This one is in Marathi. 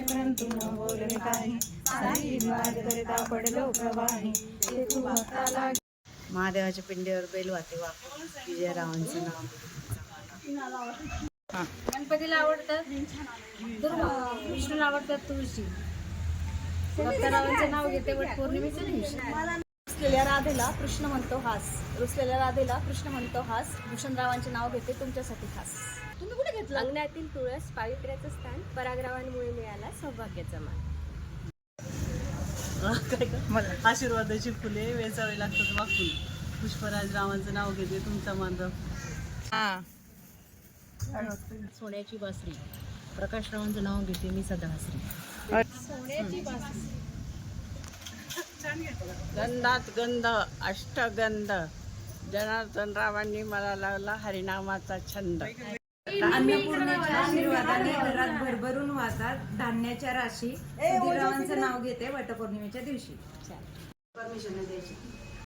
परंतु न बोलणे काही साई मार्गदरिता पडलो प्रवाही ते महादेवाच्या पिंडीवर बेल वाते वा. विजयरावांचं नाव. गणपतीला आवडतात दुर्वा विष्णूला आवडतात तुळशी. नाव घेते वट पौर्णिमेच्या दिवशी. रुसलेल्या राधेला कृष्ण म्हणतो हास. रुसलेल्या राधेला कृष्ण म्हणतो हास. भूषणरावांचे नाव घेते तुमच्यासाठी खास तुम्ही कुठे घेतलं? अंगणातील तुळस पावित्र्याचं स्थान पराग्रहांमुळे मिळाला सौभाग्याचा मान. आशीर्वादाची फुले वेचावे लागतात वाकून. पुष्पराज रावांचं नाव घेते तुमचा मानराव सोन्याची बासरी प्रकाश रावांचं नाव घेते मी सदा हसरी गंधात गंध अष्टगंध. जनार्दन रावांनी मला लावला हरिनामाचा छंद. अन्नपूर्णेच्या आशीर्वादाने घरात भरभरून वाहतात धान्याच्या राशी. सुधीररावांचं नाव घेते वटपौर्णिमेच्या दिवशी. परमिशन द्यायची.